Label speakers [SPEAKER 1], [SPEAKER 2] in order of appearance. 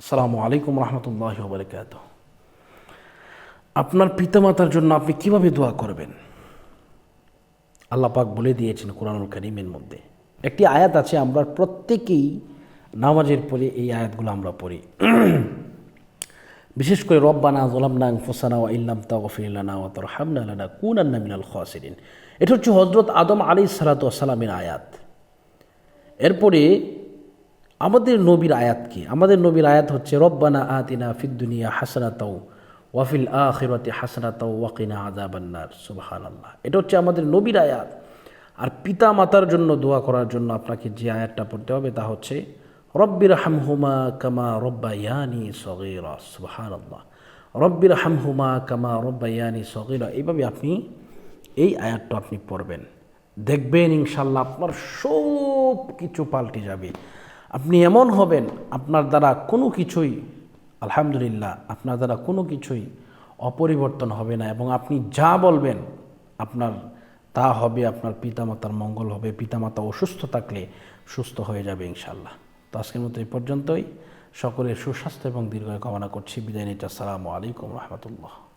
[SPEAKER 1] আসসালামু আলাইকুম রহমতুল্লাহ বরকাত আপনার পিতামাতার জন্য আপনি কীভাবে দোয়া করবেন? আল্লাহ পাক বলে দিয়েছেন কোরআনুল করিমের মধ্যে। একটি আয়াত আছে, আমরা প্রত্যেকেই নামাজের পরে এই আয়াতগুলো আমরা পড়ি। বিশেষ করে রব্বানা জলামনা ফুসানা ইল্লাম তাগফিরানা ওয়া তারহামনা লানা কুনান্না মিনাল খাসিরিন। এটা হচ্ছে হজরত আদম আলী সালাতু সালামের আয়াত। এরপরে আমাদের নবীর আয়াত কি? আমাদের নবীর আয়াত হচ্ছে, রব্বানা আতিনা ফিদ্দুনিয়া হাসনাতাও ওয়াফিল আখিরাতি হাসনাতাও ওয়াকিনা আযাবান্নার। সুবহানাল্লাহ। এটা হচ্ছে আমাদের নবীর আয়াত। আর পিতা মাতার জন্য দোয়া করার জন্য আপনাকে যে আয়াতটা পড়তে হবে তা হচ্ছে রব্বির হামহুমা কামা রব্বায়ানি সগীরা। সুবহানাল্লাহ। রব্বির হামহুমা কামা রব্বায়ানি সগীরা। এইভাবে আপনি এই আয়াতটা আপনি পড়বেন। দেখবেন ইনশাল্লাহ আপনার সব কিছু পাল্টে যাবে। আপনি এমন হবেন, আপনার দ্বারা কোনো কিছুই, আলহামদুলিল্লাহ, আপনার দ্বারা কোনো কিছুই অপরিবর্তন হবে না এবং আপনি যা বলবেন, আপনার তা হবে, আপনার পিতামাতার মঙ্গল হবে, পিতামাতা অসুস্থ থাকলে সুস্থ হয়ে যাবে ইনশাল্লাহ তো আজকের মতো এই পর্যন্তই। সকলের সুস্বাস্থ্য এবং দীর্ঘ কামনা করছি। বিদায় নিতে আসসালামু আলাইকুম রহমতুল্লাহ।